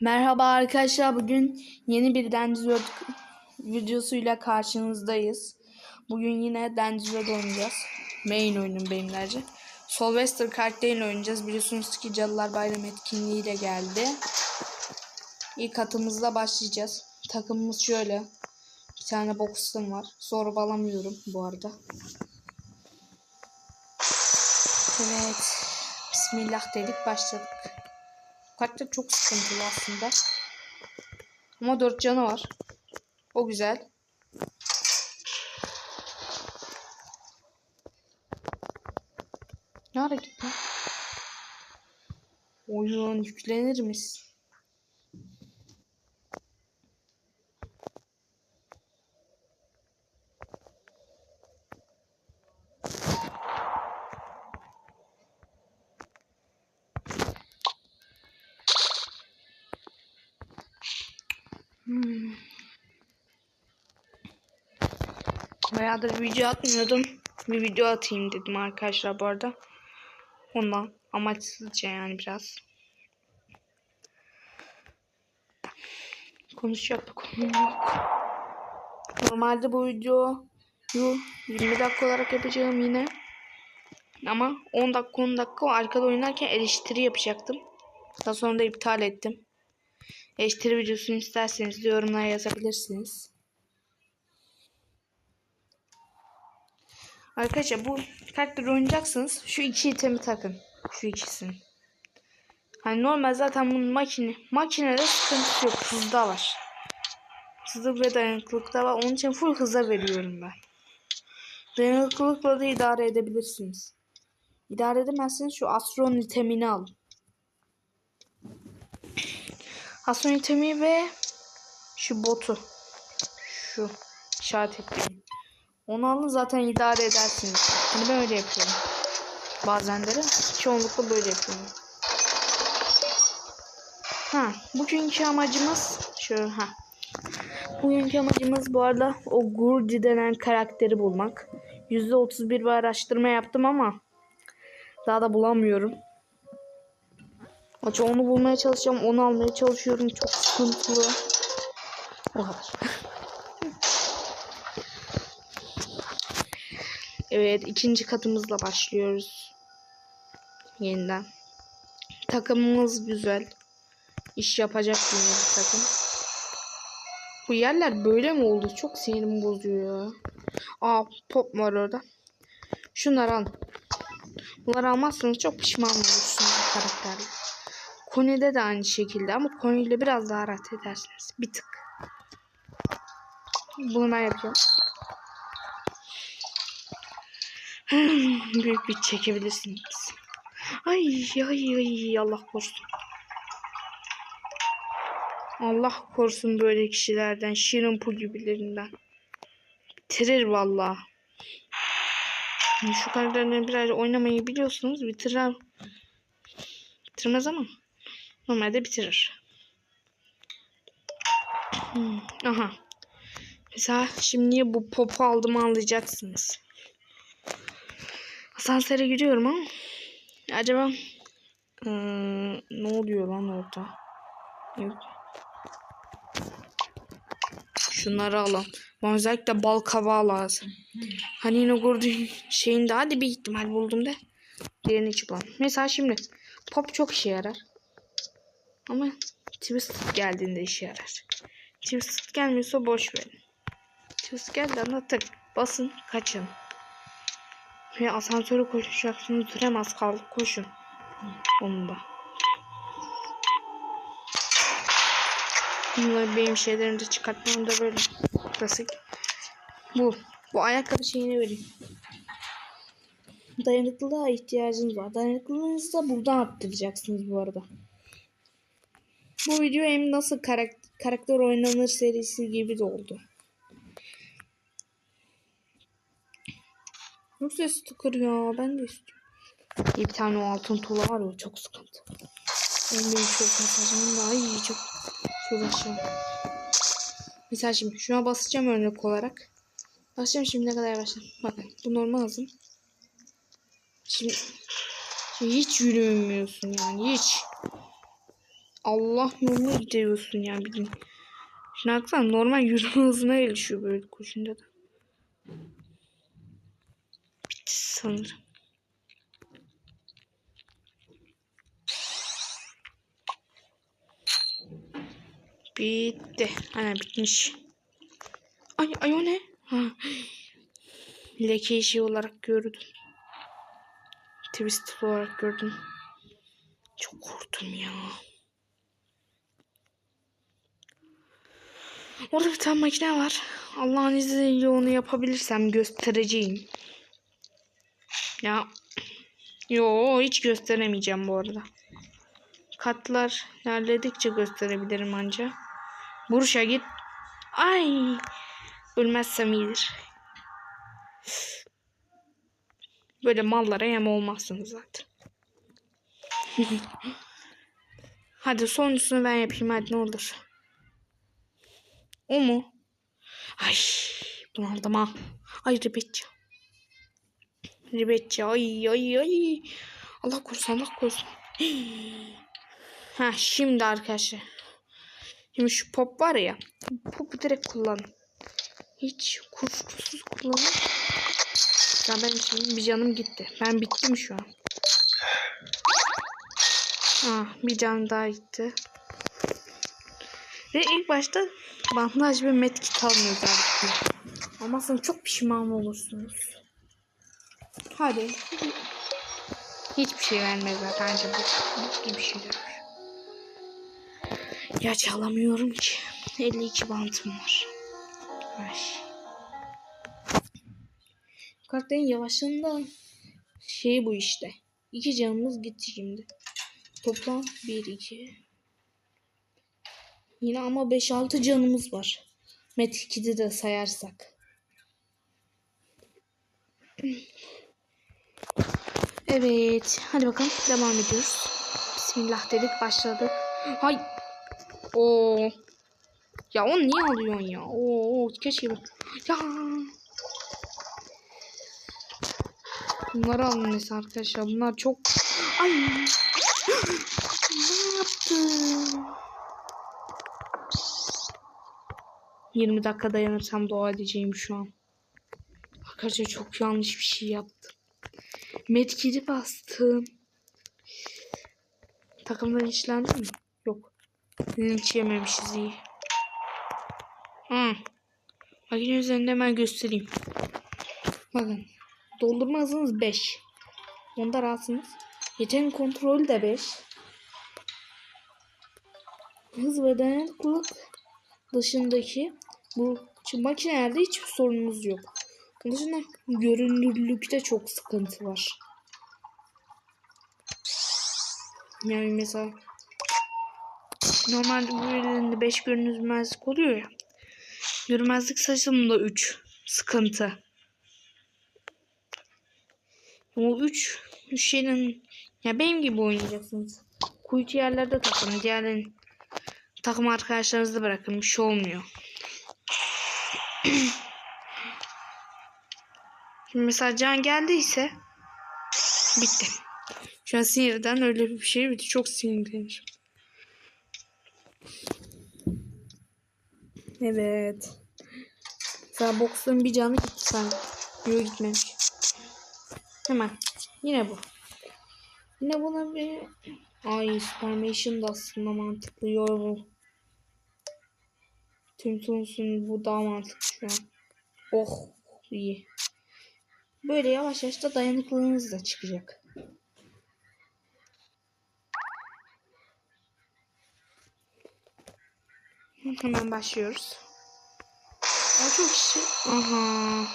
Merhaba arkadaşlar. Bugün yeni bir World videosuyla karşınızdayız. Bugün yine World oynayacağız. Main oyunum benimlerce. Sylvester karakteriyle oynayacağız. Biliyorsunuz ki Cadılar Bayramı etkinliği de geldi. İlk atımızla başlayacağız. Takımımız şöyle. Bir tane box'um var. Zorbalamıyorum bu arada. Evet. Bismillah dedik başladık. Karakter çok sıkıntılı aslında. Ama 4 canı var. O güzel. Ne ara gitti? Oyun yüklenir misin? Bayağıdır video atmıyordum. Bir video atayım dedim arkadaşlar bu arada. Ondan amaçsızca yani biraz. Konuşacak bir konu yok. Normalde bu videoyu 20 dakika olarak yapacağım yine. Ama 10 dakika 10 dakika arkada oynarken eleştiri yapacaktım. Daha sonra da iptal ettim. Eleştiri videosunu isterseniz de yorumlara yazabilirsiniz. Arkadaşlar bu karakteri oynayacaksınız. Şu iki itemi takın. Şu ikisini. Hani normal zaten bunun makine makinede sıkıntı yok. Hızda var. Hızlı ve dayanıklılıkta var. Onun için full hıza veriyorum ben. Dayanıklılıkla da idare edebilirsiniz. İdare edemezseniz şu Astron itemini alın. Astron itemi ve şu botu. Şu işaret ettiğim. Onu alın zaten idare edersiniz. Hani ben öyle yapıyorum. Bazenleri çoğunlukla böyle yapıyorum. Ha, bugünkü amacımız şu ha. Bugünkü amacımız bu arada o Gurdi denen karakteri bulmak. %31 bir araştırma yaptım ama daha da bulamıyorum. Açı onu bulmaya çalışacağım. Onu almaya çalışıyorum. Çok sıkıntılı. O kadar. Evet ikinci katımızla başlıyoruz. Yeniden. Takımımız güzel. İş yapacak bir takım. Bu yerler böyle mi oldu? Çok sinirimi bozuyor. Aa pop var orada. Şunları al. Bunları almazsanız çok pişman olursunuz karakterle. Koni'de de aynı şekilde ama Koni ile biraz daha rahat edersiniz. Bir tık. Bunu ben yapacağım. Büyük bir çekebilirsiniz. Ay ay ay Allah korusun. Allah korusun böyle kişilerden. Şirin pu gibilerinden. Bitirir valla. Şu karakterleri biraz oynamayı biliyorsunuz. Bitirir. Bitirmez ama. Normalde bitirir. Hmm, Aha. Mesela şimdi bu popu aldım anlayacaksınız. Asansöre giriyorum ama acaba ee, ne oluyor lan orada? Evet. Şunları alalım. Bana özellikle bal kabağı lazım. Hani yine gördüğüm şeyinde hadi bir ihtimal buldum da. Diğerini çıkmam. Mesela şimdi pop çok işe yarar. Ama twist geldiğinde işe yarar. Twist gelmiyorsa boş verin. Twist geldiğinde tık basın kaçın. Ve asansöre koşacaksınız. Süremez kaldı. Koşun. Da. Bunları benim şeylerimi de çıkartmam da böyle. Klasik. Bu. Bu ayakkabı şeyini vereyim. Dayanıklılığa ihtiyacınız var. Dayanıklılığınızı da buradan arttıracaksınız bu arada. Bu video hem nasıl karakter, karakter oynanır serisi gibi de oldu. Yoksa sticker ya ben de istiyorum. Bir tane o altın tuğla var ya çok sıkıntı. En büyük çok mesajım da ay çok uğraşıyorum. Mesela şimdi şuna basacağım örnek olarak. Basacağım şimdi ne kadar başlayayım. Bakın bu normal hızım. Şimdi, şimdi hiç yürümüyorsun yani hiç. Allah yoluna gidiyorsun ya bildiğin. Şimdi baksana normal yürüme hızına erişiyor böyle koşunca da. Bitti sanırım. Bitti. Ana bitmiş. Ay, ay o ne? Ha. Lekeyi şey olarak gördüm. Twist olarak gördüm. Çok korktum ya. Orada bir tane makine var. Allah'ın izniyle onu yapabilirsem göstereceğim. Ya. Yo hiç gösteremeyeceğim bu arada. Katlar ilerledikçe gösterebilirim anca. Buruşa git. Ay. Ölmezsem iyidir. Böyle mallara yem olmazsınız zaten. hadi sonuncusunu ben yapayım hadi ne olur. O mu? Ay bunaldım ha. Ay ribetçi. Ribetçi ay ay ay. Allah korusun Allah korusun. ha şimdi arkadaşlar. Şimdi şu pop var ya. Popu direkt kullan. Hiç kuşkusuz kullanın. Ya ben şimdi bir canım gitti. Ben bittim şu an. Ah bir can daha gitti. Ve ilk başta bandaj ve medkit almıyor özellikle. Ama sonra çok pişman olursunuz. Hadi. Hiçbir şey vermezler bence bu. Bu gibi şeyler. Ya çalamıyorum ki. 52 bantım var. Ay. Karakterin yavaşlığında şey bu işte. İki canımız gitti şimdi. Toplam 1 2 Yine ama 5-6 canımız var. Met 2'de de sayarsak. Evet. Hadi bakalım. Devam ediyoruz. Bismillah dedik. Başladık. Hay. Oo. Ya onu niye alıyorsun ya? Oo, keşke. Ya. Bunları alın neyse arkadaşlar. Bunlar çok... Ay. ne yaptın? 20 dakika dayanırsam dua edeceğim şu an. Arkadaşlar çok yanlış bir şey yaptım. Medkit'i bastım. Takımdan işlendi mi? Yok. Linç yememişiz iyi. Hmm. Makine üzerinde hemen göstereyim. Bakın. Doldurma hızınız 5. Onda rahatsınız. Yetenek kontrolü de 5. Hız ve dayanıklılık dışındaki bu makinelerde hiçbir sorunumuz yok. Dışında görünürlükte çok sıkıntı var. Yani mesela normalde bu elinde 5 görünmezlik oluyor ya. Görünmezlik sayısında 3 sıkıntı. O 3 şeyin ya benim gibi oynayacaksınız. Kuytu yerlerde takın. Diğerlerin takım arkadaşlarınızı bırakın. Bir şey olmuyor. Şimdi mesela can geldiyse bitti. Şu an sinirden öyle bir şey bitti. Çok sinirlenmişim. Evet. Mesela boksların bir canı gitti sanki. Yok gitmemiş. Hemen. Yine bu. Yine buna bir... Ay Supermation da aslında mantıklı. Yok Tüm sonsun bu daha mantıklı şu an. Oh iyi. Böyle yavaş yavaş da dayanıklılığınız da çıkacak. Hemen başlıyoruz. Aa, çok işi. Aha.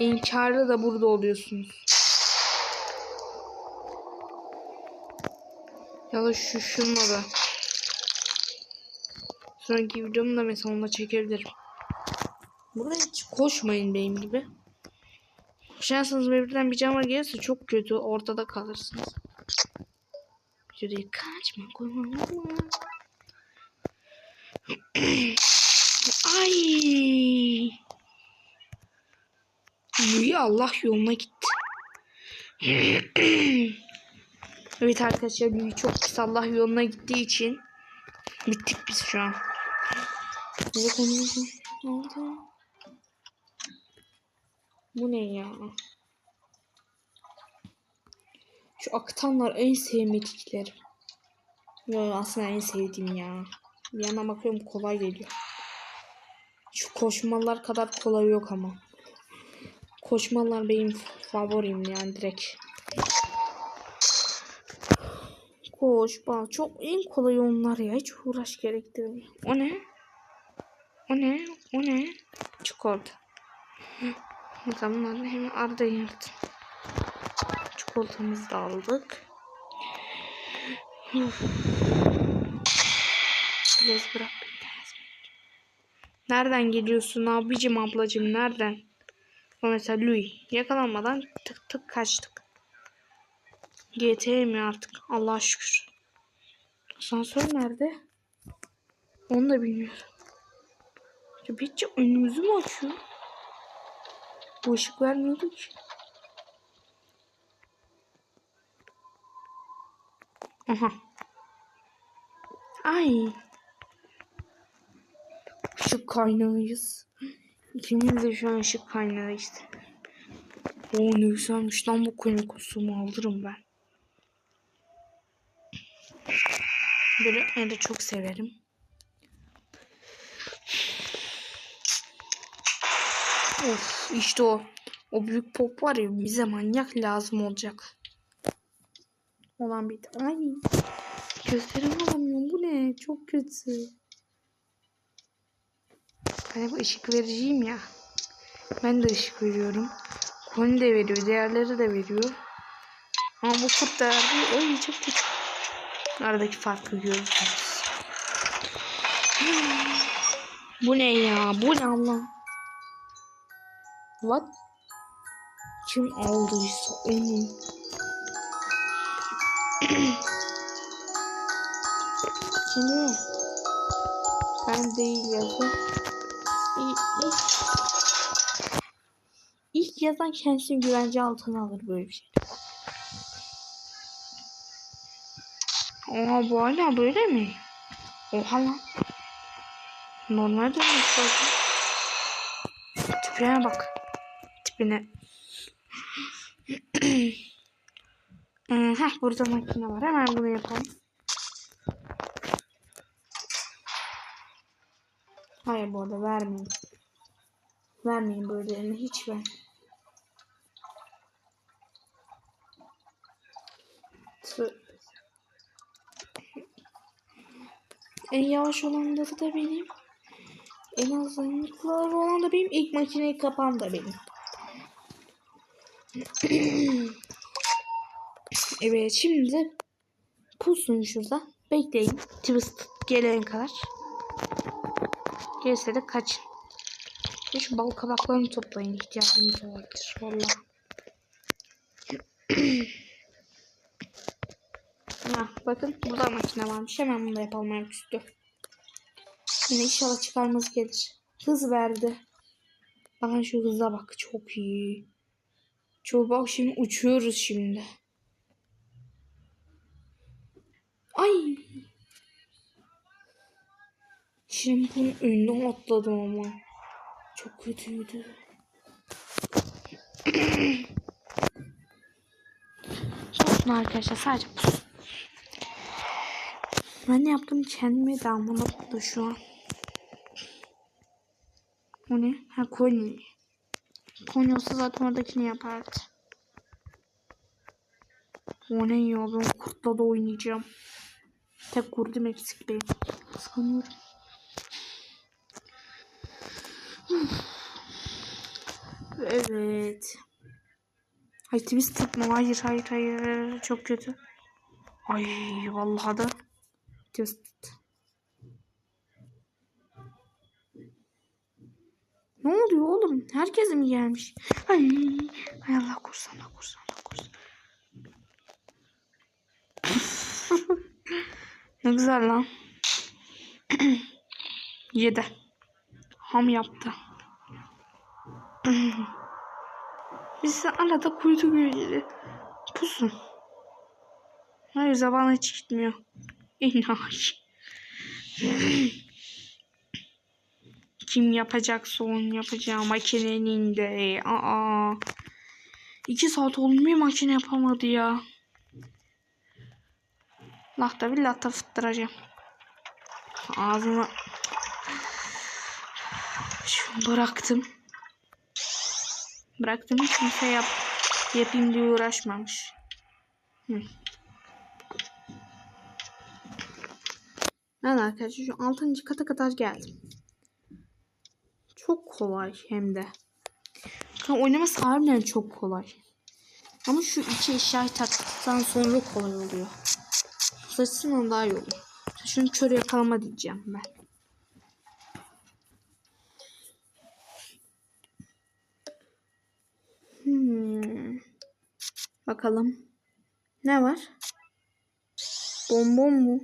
İnkarlı da burada oluyorsunuz. Ya da şu şunla da. Sonraki videomda mesela onunla çekebilirim. Burada hiç koşmayın benim gibi. Şansınız birbirinden bir canavar gelirse çok kötü. Ortada kalırsınız. Şuraya kaçma. Ay. Ya Allah yoluna gitti. Evet arkadaşlar Louis çok pis Allah yoluna gittiği için bittik biz şu an. Ne konuyorsun? Ne oldu? Bu ne ya? Şu aktanlar en sevmediklerim. Yo, aslında en sevdiğim ya. Bir yana bakıyorum kolay geliyor. Şu koşmalar kadar kolay yok ama. Koşmalar benim favorim yani direkt. Koş bak çok en kolay onlar ya hiç uğraş gerektirmiyor. O ne? O ne? O ne? Çikolata. Bunları hemen arada yardım. Çikolatamızı da aldık. Biraz bırak. Nereden geliyorsun abicim ablacım nereden? Mesela Louis. Yakalanmadan tık tık kaçtık. GT mi artık? Allah'a şükür. Asansör nerede? Onu da bilmiyorum. Ya Bitçi önümüzü mü açıyor? Bu ışık vermiyordu ki. Aha. Ay. Işık kaynağıyız. İkimiz de şu an ışık kaynağı işte. Oo ne güzelmiş lan bu koyun kostümü alırım ben. Böyle de çok severim. Of işte o. O büyük pop var ya bize manyak lazım olacak. Olan bir Ay. Gösterim alamıyorum. Bu ne? Çok kötü. Hani bu ışık vericiyim ya. Ben de ışık veriyorum. Koni de veriyor. Diğerleri de veriyor. Ama bu kurt da verdi. Oy çok kötü. Aradaki farkı görürsünüz. Bu ne ya? Bu ne Allah? What? Kim aldıysa onu. Kimi? Ben değil yazın. İlk, ilk, ilk yazan kendisini güvence altına alır böyle bir şey. Oha bu hala böyle mi? Oha lan. Normal dönmüş lazım. Tipine bak. Tipine. Hmm, Heh burada makine var. Hemen bunu yapalım. Hayır bu arada vermeyin. Vermeyin böylelerini hiç ver. En yavaş olanları da benim. En az dayanıklıları olan da benim. İlk makineyi kapan da benim. evet şimdi pusun şurada. Bekleyin. Twist gelene kadar. Gelirse de kaçın. Şu bal kabaklarını toplayın. ihtiyacınız olabilir. Vallahi. Ha, bakın burada makine varmış. Hemen bunu da yapalım ayaküstü. Yine inşallah çıkarmamız gelir. Hız verdi. Bakın şu hıza bak. Çok iyi. Çok bak şimdi uçuyoruz şimdi. Ay. Şimdi bunun önüne atladım ama. Çok kötüydü. Olsun arkadaşlar sadece pus. Ben ne yaptım kendime de anlamadım da şu an. O ne? Ha Konya. Konya olsa zaten oradakini yapardı. O ne ya ben kurtla da oynayacağım. Tek kurdum eksik benim. Sanıyorum. Evet. Ay twist tutma. Hayır hayır hayır. Çok kötü. Ay vallahi da. Twist tut. Ne oluyor oğlum? Herkes mi gelmiş? Ay, ay Allah korusun Allah korusun Allah korusun. ne güzel lan. Yedi. Ham yaptı. Biz arada kuytu gölgeli. Pusun. Hayır zaman hiç gitmiyor. İnanç. Kim yapacaksa onu yapacağı makinenin de. Aa. İki saat olmuyor makine yapamadı ya. Lahta bir lahta fıttıracağım. Ağzıma şunu bıraktım. Bıraktım hiç kimse yap yapayım diye uğraşmamış. Hı. Ben arkadaşlar şu 6. kata kadar geldim. Çok kolay hem de. Ha, oynaması harbiden çok kolay. Ama şu iki eşyayı taktıktan sonra kolay oluyor. Saçsın daha iyi olur. Şunu kör yakalama diyeceğim ben. Hmm. Bakalım. Ne var? Bonbon mu?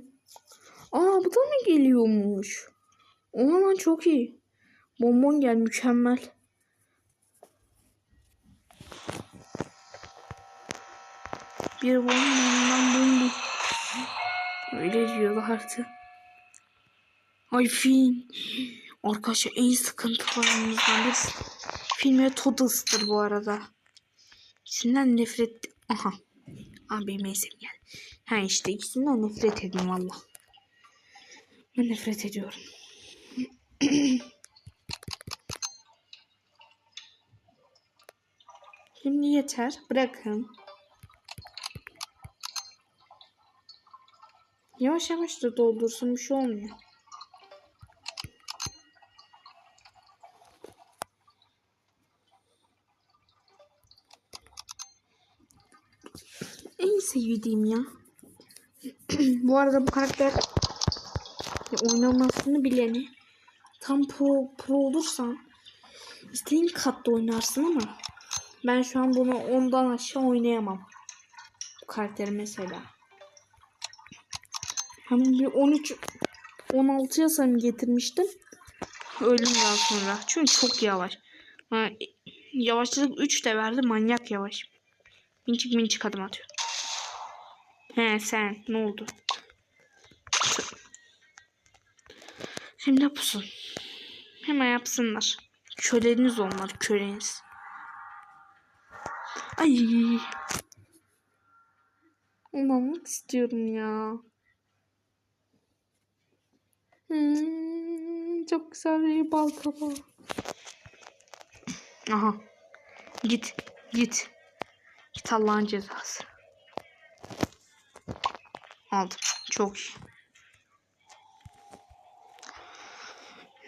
Aa bu da mı geliyormuş? O zaman çok iyi. Bonbon gel mükemmel. Bir bonbondan bonbon. Öyle diyorlardı. Ay film. Arkadaşlar en sıkıntılarımızdan bir filme Toddles'tır bu arada. İkisinden nefret... Aha. Abi esim geldi. Ha işte ikisinden nefret edin valla. Ben nefret ediyorum. Şimdi yeter. Bırakın. Yavaş yavaş da doldursun bir şey olmuyor. En sevdiğim ya. bu arada bu karakter oynamasını bileni tam pro, pro olursan istediğin katta oynarsın ama ben şu an bunu ondan aşağı oynayamam. Bu karakteri mesela. Hem bir 13 16 yasamı getirmiştim. Ölümden sonra. Çünkü çok yavaş. Ha, yavaşlık 3 de verdi. Manyak yavaş. Mincik mincik adım atıyor. He sen ne oldu? Şimdi yapsın. Hemen yapsınlar. Köleniz onlar köleniz. Ay. Olmamak istiyorum ya. Hmm, çok güzel bir bal kabağı. Aha. Git. Git. Git Allah'ın cezası. Aldım. Çok iyi.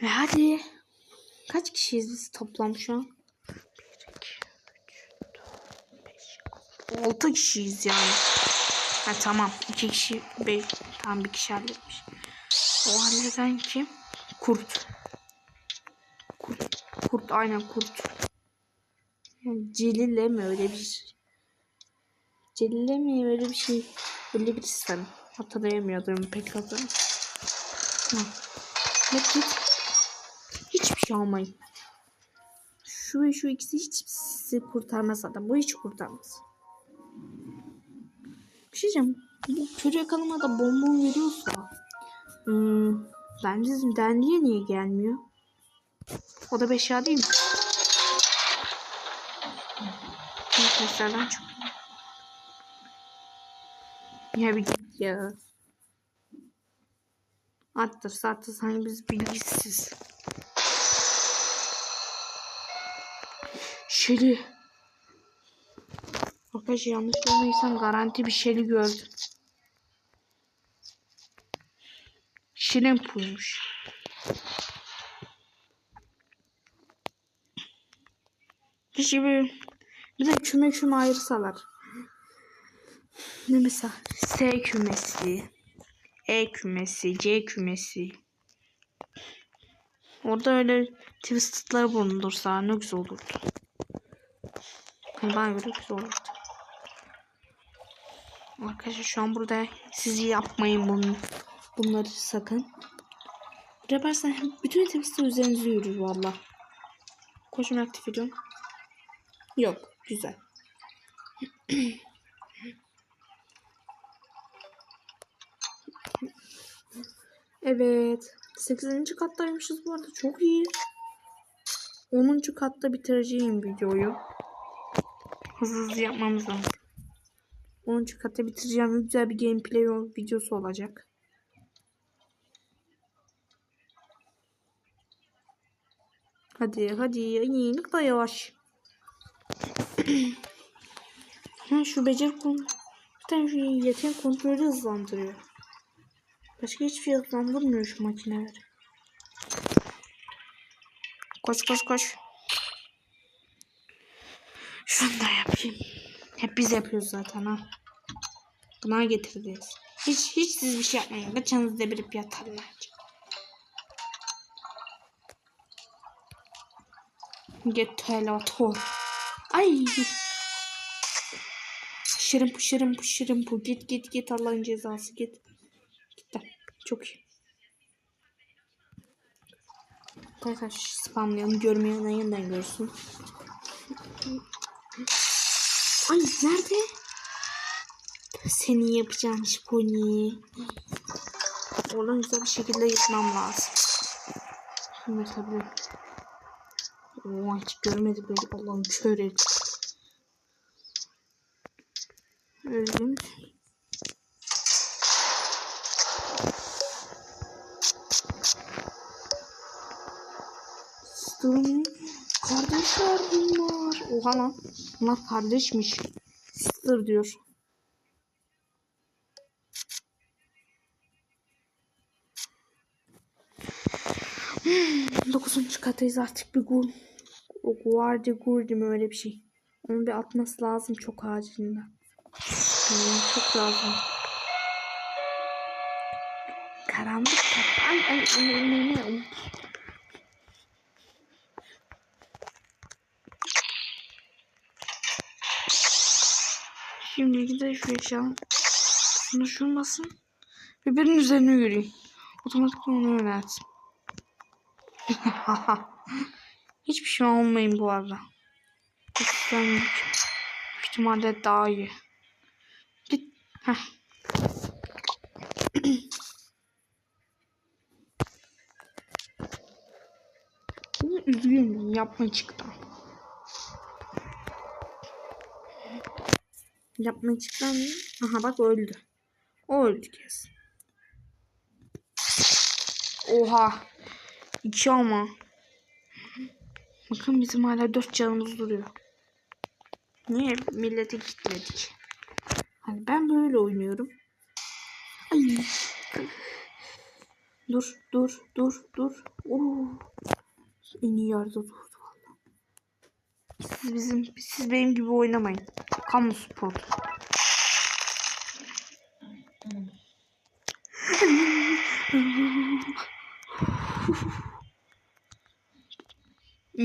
Ve hadi. Kaç kişiyiz biz toplam şu an? 1, 2, 3, 4, 5, 6 kişiyiz yani. Ha tamam. 2 kişi, 5, tam bir kişi halletmiş. O halleden kim? Kurt. Kurt. Kurt aynen kurt. Celil'le mi öyle bir şey? Celil'le mi öyle bir şey? Öyle bir sanırım. Hatırlayamıyordum pek. Ha. Ne git. Hiçbir şey almayın. Şu ve şu ikisi hiç sizi kurtarmaz zaten. Bu hiç kurtarmaz. Bir şey diyeceğim. Bu kör yakalamada bonbon veriyorsa Hmm, bence dendiye niye gelmiyor? O da beş ya değil mi? Mesajlardan çok. Ya bir git ya. Attır sattır hani biz bilgisiz. Şeli. Arkadaşlar yanlış görmeysem garanti bir şeli gördüm. Şirin puymuş. Keşke bir, bir de küme küme ayırsalar. Ne mesela S kümesi, E kümesi, C kümesi. Orada öyle twisted'ları bulundursa ne güzel olurdu. Bana göre güzel olurdu. Arkadaşlar şu an burada sizi yapmayın bunu. Bunları sakın. Yaparsan bütün tepkisi üzerinize yürür valla. Koşumu aktif ediyorum. Yok. Güzel. evet. 8. kattaymışız bu arada. Çok iyi. 10. katta bitireceğim videoyu. Hızlı hızlı yapmamız lazım. 10. katta bitireceğim. Güzel bir gameplay videosu olacak. Hadi hadi. Ay, ne kadar yavaş. şu beceri konu. Bir tane şu yetenek kontrolü hızlandırıyor. Başka hiçbir şey hızlandırmıyor şu makineler. Koş koş koş. Şunu da yapayım. Hep biz yapıyoruz zaten ha. Buna getirdiyiz. Hiç hiç siz bir şey yapmayın. Kaçınız devirip yatarlar. Getelator. Ay. Şırım pu şırım pu şırım pu. Git git git Allah'ın cezası git. Git de. Çok iyi. Arkadaşlar spamlayalım. Görmeyen yeniden görsün. Ay nerede? Seni yapacağım iş pony. Oradan güzel bir şekilde yıkmam lazım. Şimdi tabii. Oo, hiç görmedi böyle Allah'ım et. Öldüm. Sister'ın kardeşler bunlar. Oha lan. Bunlar kardeşmiş. Sister diyor. Hmm, Dokuzuncu katayız artık bir gur. O guardi gurdi mi öyle bir şey. Onu bir atması lazım çok acilinden. Hmm, çok lazım. Karanlık kat. Ay ay ay ay ay. Şimdi gidelim şu yaşayalım. Konuşulmasın. Ve birinin üzerine yürüyeyim. Otomatik onu yöneltsin. Hiçbir şey olmayın bu arada. Büyük ihtimalle daha iyi. Git. Heh. Üzgünüm yapma çıktı. Yapma çıktı mı? Aha bak öldü. O öldü kesin. Oha. İki ama. Bakın bizim hala dört canımız duruyor. Niye millete gitmedik? Hani ben böyle oynuyorum. Ay. Dur, dur, dur, dur. Oo. En iyi yerde durdu valla. Siz bizim, siz benim gibi oynamayın. Kamu spor.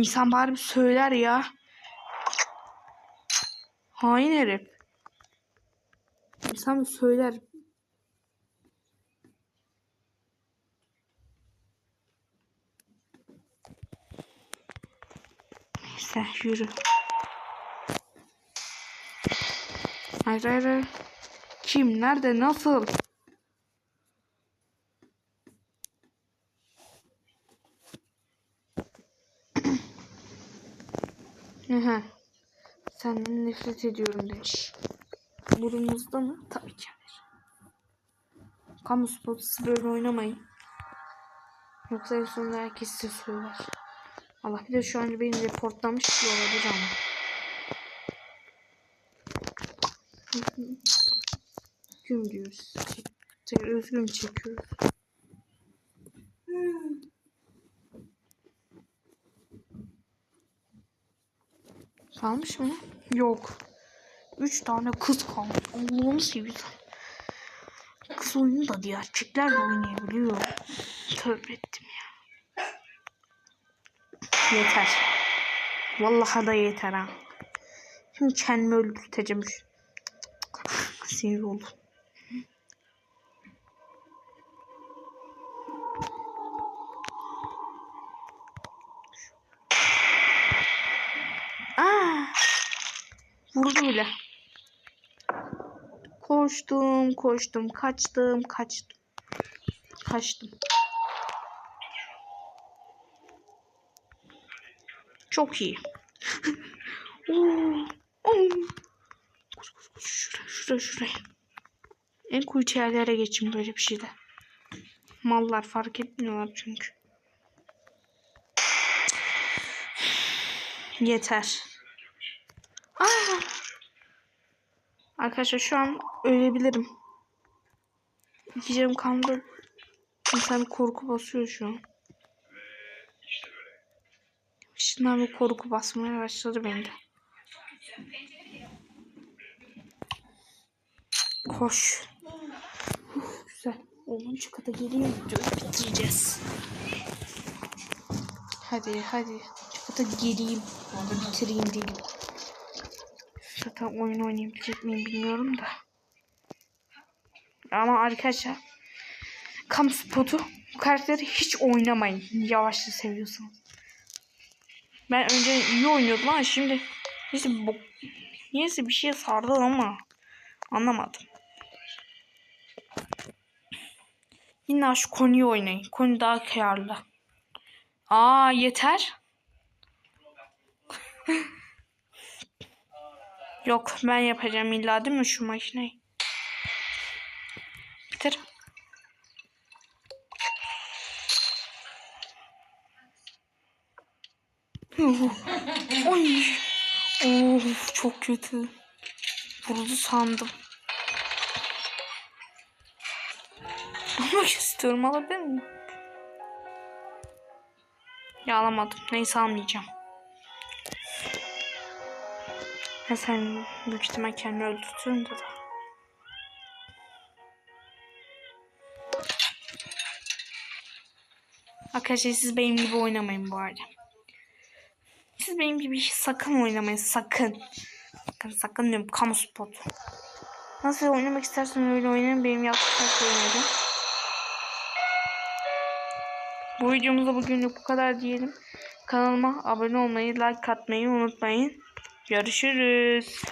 İnsan bari bir söyler ya. Hain herif. İnsan bir söyler. Neyse yürü. Hayır hayır. Kim? Nerede? Nasıl? Aha. Senden nefret ediyorum demiş. Burnunuzda mı? Tabii ki hayır. Kamu spotusu böyle oynamayın. Yoksa en sonunda herkes size söyler. Allah bir de şu an beni reportlamış olabilir ama. Gün diyoruz. Özgün çekiyoruz. Kalmış mı? Yok. Üç tane kız kalmış. Allah'ını seversen. Kız oyunu da diğer erkekler de oynayabiliyor. Tövbe ettim ya. Yeter. Vallahi da yeter ha. Şimdi kendimi öldürteceğim. Sinir oldum. Aa! Vurdum bile. Koştum, koştum, kaçtım, kaçtım. Kaçtım. Çok iyi. Oo, oo. Koş. Şuraya, şuraya, şuraya. En kuytu yerlere geçin böyle bir şeyde. Mallar fark etmiyorlar çünkü. Yeter. Arkadaşlar şu an ölebilirim. İki canım kaldı. İnsan korku basıyor şu an. Şimdiden bir korku basmaya başladı bende. Koş. Güzel. 10. kata videoyu bitireceğiz. Hadi hadi. Kata geleyim. Orada bitireyim diyeyim. Zaten oyun oynayabilecek miyim bilmiyorum da. Ama arkadaşlar Kam spotu bu karakteri hiç oynamayın. Yavaşlı seviyorsanız. Ben önce iyi oynuyordum ama şimdi neyse, bu, neyse bir şeye sardı ama anlamadım. Yine şu konuyu oynayın. Konu daha karlı. Aa yeter. Yok ben yapacağım illa değil mi şu makineyi? Bitir. Oy. Of çok kötü. Vurdu sandım. Almak istiyorum alabilir miyim? Ya alamadım. Neyse almayacağım. Ya sen büyük ihtimal kendini öldürtürüm de. Arkadaşlar siz benim gibi oynamayın bu arada. Siz benim gibi sakın oynamayın sakın. Sakın sakın diyorum kamu spot. Nasıl oynamak istersen öyle oynayın. Benim yaptığım oynayacağım. Bu videomuzda bugünlük bu kadar diyelim. Kanalıma abone olmayı, like atmayı unutmayın. Görüşürüz.